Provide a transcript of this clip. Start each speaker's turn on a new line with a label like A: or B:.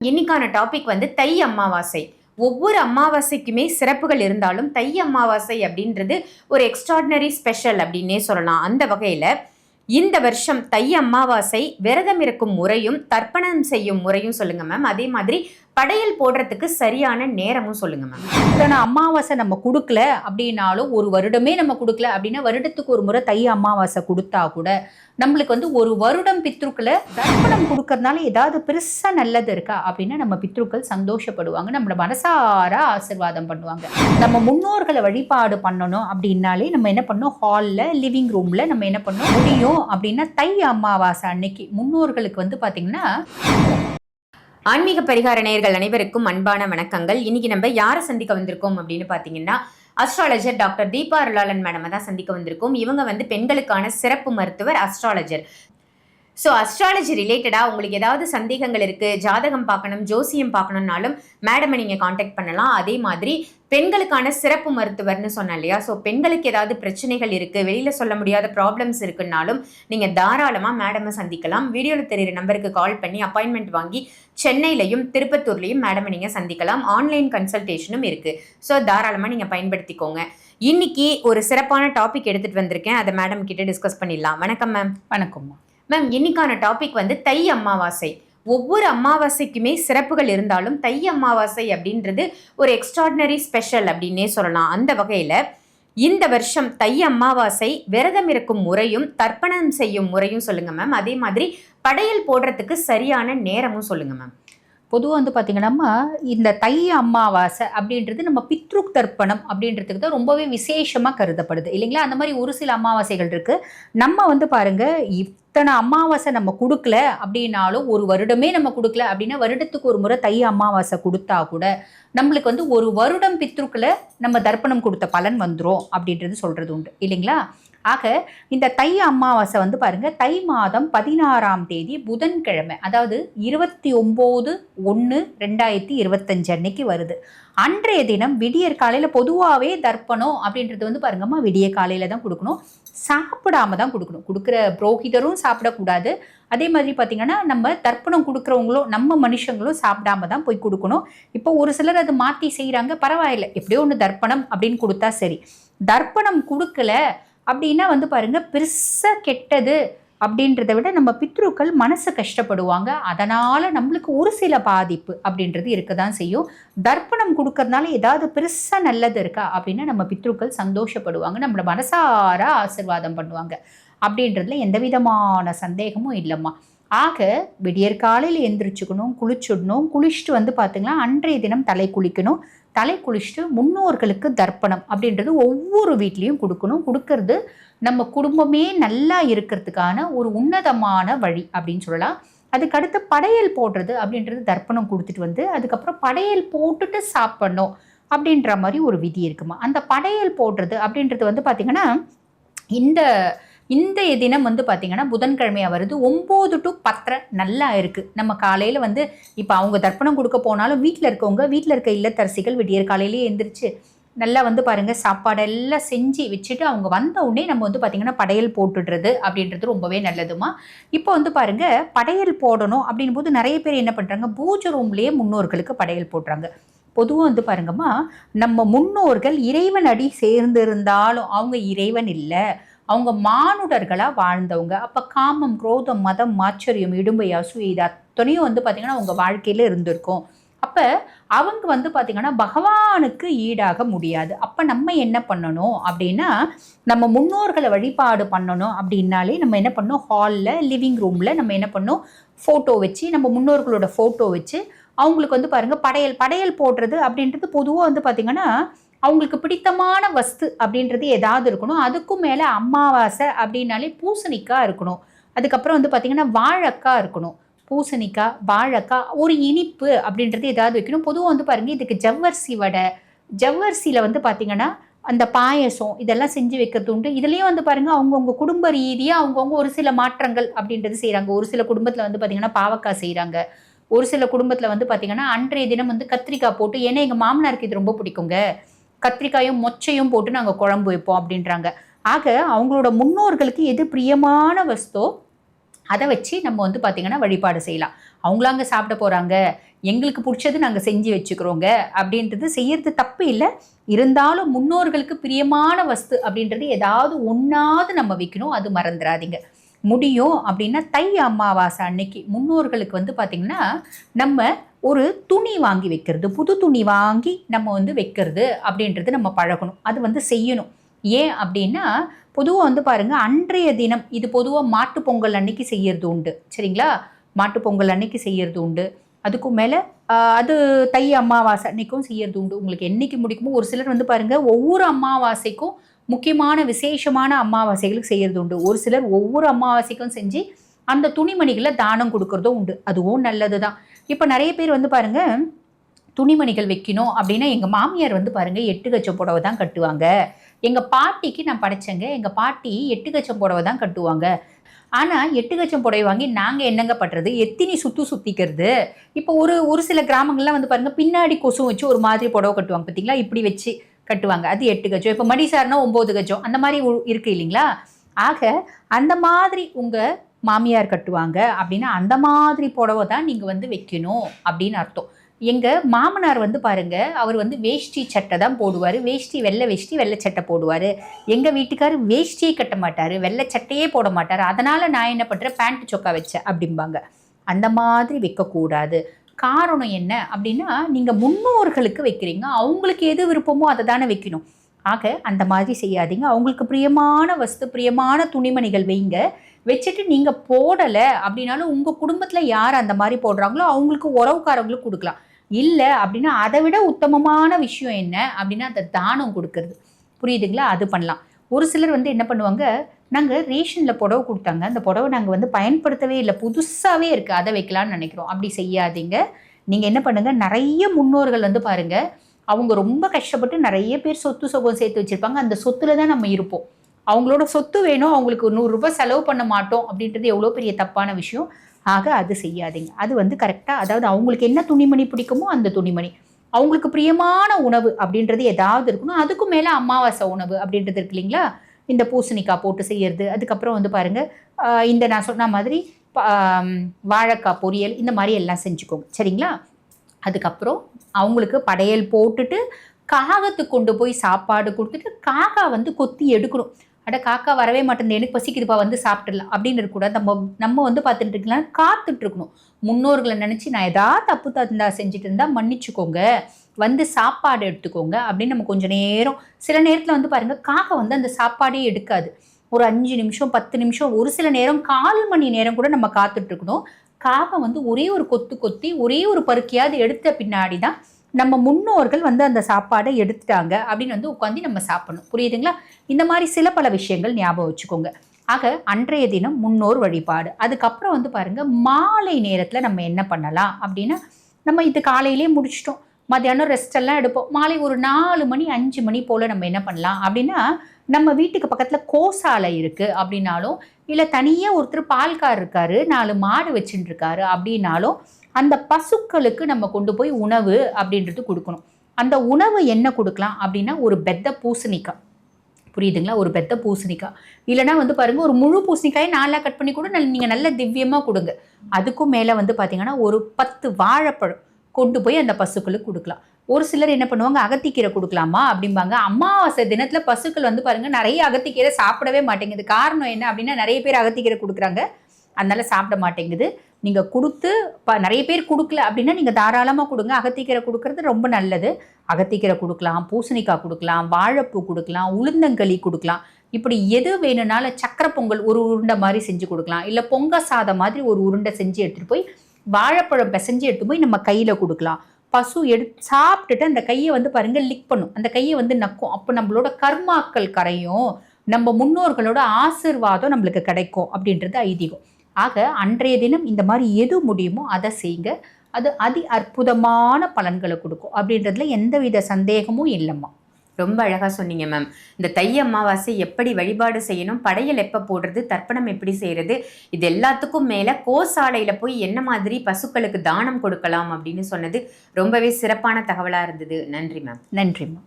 A: இன்னைக்கான டாபிக் வந்து தை அமாவாசை. ஒவ்வொரு அமாவாசைக்குமே சிறப்புகள் இருந்தாலும் தை அமாவாசை அப்படின்றது ஒரு எக்ஸ்ட்ராடினரி ஸ்பெஷல் அப்படின்னே சொல்லலாம். அந்த வகையில் இந்த வருஷம் தை அமாவாசை விரதம் இருக்கும் முறையும் தர்ப்பணம் செய்யும் முறையும் சொல்லுங்க மேம் அதே மாதிரி படையல் போடுறதுக்கு சரியான நேரமும் சொல்லுங்க மேம்
B: இத்தனை அமாவாசை நம்ம கொடுக்கல அப்படின்னாலும் ஒரு வருடமே நம்ம கொடுக்கல அப்படின்னா வருடத்துக்கு ஒரு முறை தை அமாவாசை கொடுத்தா கூட நம்மளுக்கு வந்து ஒரு வருடம் பித்ருக்களை தர்ப்பணம் கொடுக்கறதுனால ஏதாவது பெருசாக நல்லது இருக்கா அப்படின்னா நம்ம பித்ருக்கள் சந்தோஷப்படுவாங்க நம்மளை மனசார ஆசிர்வாதம் பண்ணுவாங்க. நம்ம முன்னோர்களை வழிபாடு பண்ணணும் அப்படின்னாலே நம்ம என்ன பண்ணோம் ஹாலில் லிவிங் ரூமில் நம்ம என்ன பண்ணோம் முடியும் அப்படின்னா தை அமாவாசை அன்னைக்கு முன்னோர்களுக்கு வந்து பார்த்திங்கன்னா
A: ஆன்மீக பரிகார நேயர்கள் அனைவருக்கும் அன்பான வணக்கங்கள். இன்னைக்கு நம்ம யாரை சந்திக்க வந்திருக்கோம் அப்படின்னு பார்த்தீங்கன்னா astrologer doctor Deepa Arulalan madam தான் சந்திக்க வந்திருக்கோம். இவங்க வந்து பெண்களுக்கான சிறப்பு மருத்துவர் அஸ்ட்ராலஜர் ஸோ அஸ்ட்ராலஜி ரிலேட்டடாக உங்களுக்கு ஏதாவது சந்தேகங்கள் இருக்குது ஜாதகம் பார்க்கணும் ஜோசியம் பார்க்கணுன்னாலும் மேடமை நீங்கள் காண்டாக்ட் பண்ணலாம். அதே மாதிரி பெண்களுக்கான சிறப்பு மருத்துவர்னு சொன்னேன் இல்லையா? ஸோ பெண்களுக்கு ஏதாவது பிரச்சனைகள் இருக்குது வெளியில் சொல்ல முடியாத ப்ராப்ளம்ஸ் இருக்குன்னாலும் நீங்கள் தாராளமாக மேடமை சந்திக்கலாம். வீடியோவில் தெரியிற நம்பருக்கு கால் பண்ணி அப்பாயின்மெண்ட் வாங்கி சென்னையிலையும் திருப்பத்தூர்லையும் மேடமை நீங்கள் சந்திக்கலாம். ஆன்லைன் கன்சல்டேஷனும் இருக்குது ஸோ தாராளமாக நீங்கள் பயன்படுத்திக்கோங்க. இன்னைக்கு ஒரு சிறப்பான டாபிக் எடுத்துகிட்டு வந்திருக்கேன். அதை மேடம் கிட்டே டிஸ்கஸ் பண்ணிடலாம். வணக்கம் மேம்
B: வணக்கம்மா
A: மேம் இன்னைக்கான டாபிக் வந்து தை அமாவாசை. ஒவ்வொரு அமாவாசைக்குமே சிறப்புகள் இருந்தாலும் தை அமாவாசை அப்படின்றது ஒரு எக்ஸ்ட்ராடினரி ஸ்பெஷல் அப்படின்னே சொல்லலாம். அந்த வகையில் இந்த வருஷம் தை அமாவாசை விரதம் இருக்கும் முறையும் தர்ப்பணம் செய்யும் முறையும் சொல்லுங்கள் மேம் அதே மாதிரி படையல் போடுறதுக்கு சரியான நேரமும் சொல்லுங்கள் மேம்
B: பொதுவாக வந்து பார்த்திங்கன்னா இந்த தை அமாவாசை அப்படின்றது நம்ம பித்ருக் தர்ப்பணம் அப்படின்றதுக்கு தான் ரொம்பவே விசேஷமாக கருதப்படுது. இல்லைங்களா? அந்த மாதிரி ஒரு சில அமாவாசைகள் இருக்குது நம்ம வந்து பாருங்க இத்தனை அமாவாசை நம்ம கொடுக்கல அப்படின்னாலும் ஒரு வருடமே நம்ம கொடுக்கல அப்படின்னா வருடத்துக்கு ஒரு முறை தை அமாவாசை கொடுத்தா கூட நம்மளுக்கு வந்து ஒரு வருடம் பித்ருக்களை நம்ம தர்ப்பணம் கொடுத்த பலன் வந்துடும் அப்படின்றது சொல்கிறது உண்டு. இல்லைங்களா? ஆக இந்த தை அமாவாசை வந்து பாருங்கள் தை மாதம் பதினாறாம் தேதி புதன்கிழமை அதாவது இருபத்தி ஒம்பது ஒன்று ரெண்டாயிரத்தி இருபத்தஞ்சு அன்னைக்கு வருது. அன்றைய தினம் விடியற் காலையில் பொதுவாகவே தர்ப்பணம் அப்படின்றது வந்து பாருங்கம்மா விடிய காலையில் தான் கொடுக்கணும். சாப்பிடாம தான் கொடுக்கணும். கொடுக்குற புரோகிதரும் சாப்பிடக்கூடாது. அதே மாதிரி பார்த்தீங்கன்னா நம்ம தர்ப்பணம் கொடுக்குறவங்களும் நம்ம மனுஷங்களும் சாப்பிடாம தான் போய் கொடுக்கணும். இப்போ ஒரு சிலர் அது மாற்றி செய்கிறாங்க பரவாயில்ல. எப்படியோ ஒன்று தர்ப்பணம் அப்படின்னு கொடுத்தா சரி. தர்ப்பணம் கொடுக்கல அப்படின்னா வந்து பாருங்கள் பெருசாக கெட்டது அப்படின்றத விட நம்ம பித்ருக்கள் மனசு கஷ்டப்படுவாங்க. அதனால் நம்மளுக்கு ஒரு சில பாதிப்பு அப்படின்றது இருக்க தான் செய்யும். தர்ப்பணம் கொடுக்கறதுனால ஏதாவது பெருசாக நல்லது இருக்கா அப்படின்னா நம்ம பித்ருக்கள் சந்தோஷப்படுவாங்க நம்மளை மனசார ஆசிர்வாதம் பண்ணுவாங்க அப்படின்றதுல எந்த விதமான சந்தேகமும் இல்லைம்மா. ஆக விடியற் காலையில் எந்திரிச்சுக்கணும் குளிச்சுடணும் குளிச்சுட்டு வந்து பார்த்திங்கன்னா அன்றைய தினம் தலை குளிக்கணும். தலை குளிச்சுட்டு முன்னோர்களுக்கு தர்ப்பணம் அப்படின்றது ஒவ்வொரு வீட்லேயும் கொடுக்கணும். கொடுக்கறது நம்ம குடும்பமே நல்லா இருக்கிறதுக்கான ஒரு உன்னதமான வழி அப்படின்னு சொல்லலாம். அதுக்கடுத்து படையல் போடுறது அப்படின்றது தர்ப்பணம் கொடுத்துட்டு வந்து அதுக்கப்புறம் படையல் போட்டுட்டு சாப்பிடணும் அப்படின்ற மாதிரி ஒரு விதி இருக்குமா? அந்த படையல் போடுறது அப்படின்றது வந்து பார்த்திங்கன்னா இந்த இந்த தினம் வந்து பார்த்திங்கன்னா புதன்கிழமையாக வருது ஒம்பது டு பத்தரை நல்லா இருக்குது நம்ம காலையில் வந்து இப்போ அவங்க தர்ப்பணம் கொடுக்க போனாலும் வீட்டில் இருக்கவங்க வீட்டில் இருக்க இல்லத்தரசிகள் விடியற் காலையிலேயே எழுந்திரிச்சு நல்லா வந்து பாருங்கள் சாப்பாடெல்லாம் செஞ்சு வச்சுட்டு அவங்க வந்த உடனே நம்ம வந்து பார்த்திங்கன்னா படையல் போட்டுடுறது அப்படின்றது ரொம்பவே நல்லதுமா. இப்போ வந்து பாருங்கள் படையல் போடணும் அப்படின் போது நிறைய பேர் என்ன பண்ணுறாங்க பூஜை ரூம்லேயே முன்னோர்களுக்கு படையல் போடுறாங்க. பொதுவாக வந்து பாருங்கம்மா நம்ம முன்னோர்கள் இறைவன் அடி சேர்ந்து இருந்தாலும் அவங்க இறைவன் இல்லை. அவங்க மானுடர்களாக வாழ்ந்தவங்க. அப்போ காமம் குரோதம் மதம் மாச்சரியம் இடும்பை அசூயை இது அத்தனையும் வந்து பார்த்திங்கன்னா அவங்க வாழ்க்கையில் இருந்திருக்கும். அப்போ அவங்க வந்து பார்த்திங்கன்னா பகவானுக்கு ஈடாக முடியாது. அப்போ நம்ம என்ன பண்ணணும் அப்படின்னா நம்ம முன்னோர்களை வழிபாடு பண்ணணும் அப்படின்னாலே நம்ம என்ன பண்ணோம் ஹாலில் லிவிங் ரூமில் நம்ம என்ன பண்ணோம் ஃபோட்டோ வச்சு நம்ம முன்னோர்களோட ஃபோட்டோ வச்சு அவங்களுக்கு வந்து பாருங்கள் படையல் படையல் போடுறது அப்படின்றது பொதுவாக வந்து பார்த்திங்கன்னா அவங்களுக்கு பிடித்தமான வஸ்து அப்படின்றது ஏதாவது இருக்கணும். அதுக்கும் மேலே அமாவாசை அப்படின்னாலே பூசணிக்காய் இருக்கணும். அதுக்கப்புறம் வந்து பார்த்திங்கன்னா வாழைக்காய் இருக்கணும். பூசணிக்காய் வாழைக்காய் ஒரு இனிப்பு அப்படின்றது ஏதாவது வைக்கணும். பொதுவாக வந்து பாருங்கள் இதுக்கு ஜவ்வரிசி வடை ஜவ்வரிசியில் வந்து பார்த்திங்கன்னா அந்த பாயசம் இதெல்லாம் செஞ்சு வைக்கிறது உண்டு. இதுலேயும் வந்து பாருங்கள் அவங்கவுங்க குடும்ப ரீதியாக அவங்கவுங்க ஒரு சில மாற்றங்கள் அப்படின்றது செய்கிறாங்க ஒரு சில குடும்பத்தில் வந்து பார்த்திங்கன்னா பாவக்காய் செய்கிறாங்க ஒரு சில குடும்பத்தில் வந்து பார்த்திங்கன்னா அன்றைய தினம் வந்து கத்திரிக்காய் போட்டு ஏன்னா எங்கள் மாமனாருக்கு இது ரொம்ப பிடிக்குங்க. கத்திரிக்காயும் மொச்சையும் போட்டு நாங்கள் குழம்பு வைப்போம் அப்படின்றாங்க. ஆக அவங்களோட முன்னோர்களுக்கு எது பிரியமான வஸ்தோ அதை வச்சு நம்ம வந்து பார்த்திங்கன்னா வழிபாடு செய்யலாம். அவங்களாங்க சாப்பிட போகிறாங்க எங்களுக்கு பிடிச்சது நாங்கள் செஞ்சு வச்சுக்கிறோங்க அப்படின்றது செய்யறது தப்பு இல்லை. இருந்தாலும் முன்னோர்களுக்கு பிரியமான வஸ்து அப்படின்றது ஏதாவது ஒன்றாவது நம்ம வைக்கணும் அது மறந்துடாதீங்க முடியும் அப்படின்னா தை அமாவாசை அன்னைக்கு முன்னோர்களுக்கு வந்து பார்த்திங்கன்னா நம்ம ஒரு துணி வாங்கி வைக்கிறது. புது துணி வாங்கி நம்ம வந்து வைக்கிறது அப்படின்றது நம்ம பழகணும். அது வந்து செய்யணும். ஏன் அப்படின்னா பொதுவாக வந்து பாருங்கள் அன்றைய தினம் இது பொதுவாக மாட்டு பொங்கல் அன்னைக்கு செய்யறது உண்டு. சரிங்களா? மாட்டு பொங்கல் அன்னைக்கு செய்யறது உண்டு. அதுக்கும் மேலே அது தை அமாவாசை அன்னைக்கும் செய்யறது உண்டு. உங்களுக்கு என்னைக்கு முடிக்குமோ ஒரு சிலர் வந்து பாருங்கள் ஒவ்வொரு அமாவாசைக்கும் முக்கியமான விசேஷமான அமாவாசைகளுக்கு செய்கிறது உண்டு. ஒரு சிலர் ஒவ்வொரு அமாவாசைக்கும் செஞ்சு அந்த துணிமணிகளை தானம் கொடுக்கறதும் உண்டு. அதுவும் நல்லது தான் இப்போ நிறைய பேர் வந்து பாருங்க துணிமணிகள் வைக்கணும் அப்படின்னா எங்கள் மாமியார் வந்து பாருங்கள் எட்டு கச்சம் புடவை தான் கட்டுவாங்க. எங்கள் பாட்டிக்கு நான் படைச்சேங்க. எங்கள் பாட்டி எட்டு கச்சம் புடவை தான் கட்டுவாங்க. ஆனால் எட்டு கச்சம் புடவை வாங்கி நாங்கள் என்னங்க பண்ணுறது எத்தினி சுற்று சுற்றிக்கிறது இப்போ ஒரு ஒரு சில கிராமங்கள்லாம் வந்து பாருங்கள் பின்னாடி கொசும் வச்சு ஒரு மாதிரி புடவை கட்டுவாங்க. பார்த்தீங்களா இப்படி வச்சு கட்டுவாங்க. அது எட்டு கச்சம். இப்போ மடிசார்னா ஒம்பது கச்சம். அந்த மாதிரி இருக்குது இருக்கு இல்லைங்களா? ஆக அந்த மாதிரி உங்கள் மாமியார் கட்டுவாங்க அப்படின்னா அந்த மாதிரி புடவை தான் நீங்கள் வந்து வைக்கணும் அப்படின்னு அர்த்தம். எங்கள் மாமனார் வந்து பாருங்கள் அவர் வந்து வேஷ்டி சட்டை தான் போடுவார். வேஷ்டி வெள்ளை வேஷ்டி வெள்ளை சட்டை போடுவார். எங்கள் வீட்டுக்கார் வேஷ்டியே கட்ட மாட்டார். வெள்ளை சட்டையே போட மாட்டார். அதனால் நான் என்ன பண்ணுறேன் பேண்ட் சொக்கா வச்சேன் அப்படிம்பாங்க. அந்த மாதிரி வைக்கக்கூடாது. காரணம் என்ன அப்படின்னா நீங்கள் முன்னோர்களுக்கு வைக்கிறீங்க. அவங்களுக்கு எது விருப்பமோ அதை தானே வைக்கணும். ஆக அந்த மாதிரி செய்யாதீங்க. அவங்களுக்கு பிரியமான வஸ்து பிரியமான துணிமணிகள் வைங்க. வச்சுட்டு நீங்கள் போடலை அப்படின்னாலும் உங்கள் குடும்பத்தில் யார் அந்த மாதிரி போடுறாங்களோ அவங்களுக்கு உறவுக்காரங்களுக்கு கொடுக்கலாம். இல்லை அப்படின்னா அதை விட உத்தமமான விஷயம் என்ன அப்படின்னா அந்த தானம் கொடுக்கறது. புரியுதுங்களா? அது பண்ணலாம். ஒரு சிலர் வந்து என்ன பண்ணுவாங்க? நாங்கள் ரேஷனில் புடவை கொடுத்தாங்க. அந்த புடவை நாங்கள் வந்து பயன்படுத்தவே இல்லை. புதுசாகவே இருக்குது அதை வைக்கலான்னு நினைக்கிறோம். அப்படி செய்யாதீங்க. நீங்கள் என்ன பண்ணுங்கள் நிறைய முன்னோர்கள் வந்து பாருங்கள் அவங்க ரொம்ப கஷ்டப்பட்டு நிறைய பேர் சொத்து சுகம் சேர்த்து வச்சுருப்பாங்க. அந்த சொத்துல தான் நம்ம இருப்போம். அவங்களோட சொத்து வேணும் அவங்களுக்கு நூறுரூபா செலவு பண்ண மாட்டோம் அப்படின்றது எவ்வளோ பெரிய தப்பான விஷயம். ஆக அது செய்யாதீங்க. அது வந்து கரெக்டாக அதாவது அவங்களுக்கு என்ன துணிமணி பிடிக்குமோ அந்த துணிமணி. அவங்களுக்கு பிரியமான உணவு அப்படின்றது ஏதாவது இருக்கணும். அதுக்கும் மேலே அமாவாசை உணவு அப்படின்றது இருக்கு இல்லைங்களா? இந்த பூசணிக்காய் போட்டு செய்கிறது அதுக்கப்புறம் வந்து பாருங்கள் இந்த நான் சொன்ன மாதிரி வாழைக்காய் பொரியல் இந்த மாதிரி எல்லாம் செஞ்சுக்கோங்க. சரிங்களா? அதுக்கப்புறம் அவங்களுக்கு படையல் போட்டுட்டு காகத்துக்கு கொண்டு போய் சாப்பாடு கொடுத்துட்டு காகா வந்து கொத்தி எடுக்கணும். அட காக்கா வரவே மாட்டேங்குது எனக்கு பசிக்குதுப்பா வந்து சாப்பிட்டுடலாம் அப்படின்னு இருக்கக்கூடாது நம்ம நம்ம வந்து பார்த்துட்டு இருக்கலாம் காத்துட்டு இருக்கணும். முன்னோர்களை நினச்சி நான் ஏதாவது தப்பு தந்தா செஞ்சுட்டு இருந்தால் மன்னிச்சுக்கோங்க. வந்து சாப்பாடு எடுத்துக்கோங்க அப்படின்னு நம்ம கொஞ்சம் நேரம் சில நேரத்தில் வந்து பாருங்கள் காக்கா வந்து அந்த சாப்பாடே எடுக்காது. ஒரு அஞ்சு நிமிஷம் பத்து நிமிஷம் ஒரு சில நேரம் கால் மணி நேரம் கூட நம்ம காத்துட்ருக்கணும் காகம் காக்கா வந்து ஒரே ஒரு கொத்து கொத்தி ஒரே ஒரு பருக்கியாவது எடுத்த பின்னாடி தான் நம்ம முன்னோர்கள் வந்து அந்த சாப்பாடை எடுத்துட்டாங்க அப்படின்னு வந்து உட்காந்து நம்ம சாப்பிடணும். புரியுதுங்களா? இந்த மாதிரி சில பல விஷயங்கள் ஞாபகம் வச்சுக்கோங்க. ஆக அன்றைய தினம் முன்னோர் வழிபாடு. அதுக்கப்புறம் வந்து பாருங்க மாலை நேரத்தில் நம்ம என்ன பண்ணலாம் அப்படின்னா நம்ம இது காலையிலே முடிச்சிட்டோம். மத்தியானம் ரெஸ்ட் எல்லாம் எடுப்போம். மாலை ஒரு நாலு மணி அஞ்சு மணி போல் நம்ம என்ன பண்ணலாம் அப்படின்னா நம்ம வீட்டுக்கு பக்கத்தில் கோசாலை இருக்குது அப்படின்னாலும் இல்லை தனியாக ஒருத்தர் பால்கார் இருக்காரு நாலு மாடு வச்சுட்டு இருக்காரு அப்படின்னாலும் அந்த பசுக்களுக்கு நம்ம கொண்டு போய் உணவு அப்படின்றது கொடுக்கணும். அந்த உணவு என்ன கொடுக்கலாம் அப்படின்னா ஒரு பெத்த பூசணிக்காய். புரியுதுங்களா? ஒரு பெத்த பூசணிக்காய். இல்லைனா வந்து பாருங்கள் ஒரு முழு பூசணிக்காயை நாலாக கட் பண்ணி கூட நீங்கள் நல்ல திவ்யமாக கொடுங்க. அதுக்கும் மேலே வந்து பார்த்தீங்கன்னா ஒரு பத்து வாழைப்பழம் கொண்டு போய் அந்த பசுக்களுக்கு கொடுக்கலாம். ஒரு சிலர் என்ன பண்ணுவாங்க அகத்திக்கீரை கொடுக்கலாமா அப்படிம்பாங்க. அமாவாசை தினத்தில் பசுக்கள் வந்து பாருங்கள் நிறைய அகத்திக்கீரை சாப்பிடவே மாட்டேங்குது. காரணம் என்ன அப்படின்னா நிறைய பேர் அகத்திக்கீரை கொடுக்குறாங்க. அதனால் சாப்பிட மாட்டேங்குது. நீங்கள் கொடுத்து ப நிறைய பேர் கொடுக்கல அப்படின்னா நீங்கள் தாராளமாக கொடுங்க. அகத்திக்கீரை கொடுக்கறது ரொம்ப நல்லது. அகத்திக்கீரை கொடுக்கலாம் பூசணிக்காய் கொடுக்கலாம் வாழைப்பூ கொடுக்கலாம் உளுந்தங்களி கொடுக்கலாம். இப்படி எது வேணும்னாலும் சக்கரை பொங்கல் ஒரு உருண்டை மாதிரி செஞ்சு கொடுக்கலாம். இல்லை பொங்க சாதம் மாதிரி ஒரு உருண்டை செஞ்சு எடுத்துகிட்டு போய் வாழைப்பழம் பிசைஞ்சு எடுத்து போய் நம்ம கையில் கொடுக்கலாம். பசு எடு சாப்பிட்டுட்டு அந்த கையை வந்து பாருங்கள் லிக் பண்ணும். அந்த கையை வந்து நக்கும். அப்போ நம்மளோட கர்மாக்கள் கரையும். நம்ம முன்னோர்களோட ஆசிர்வாதம் நம்மளுக்கு கிடைக்கும் அப்படின்றது ஐதீகம். ஆக அன்றைய தினம் இந்த மாதிரி எது முடியுமோ அதை செய்யுங்க அது அதி அற்புதமான பலன்களை கொடுக்கும். அப்படின்றதுல எந்தவித சந்தேகமும் இல்லைம்மா.
A: ரொம்ப அழகா சொன்னீங்க மேம் இந்த தை அமாவாசை எப்படி வழிபாடு செய்யணும் படையல் எப்ப போடுறது தர்ப்பணம் எப்படி செய்யறது இது எல்லாத்துக்கும் மேல கோசாலையில போய் என்ன மாதிரி பசுக்களுக்கு தானம் கொடுக்கலாம் அப்படின்னு சொன்னது ரொம்பவே சிறப்பான தகவலா இருந்தது. நன்றி மேம்
B: நன்றிம்மா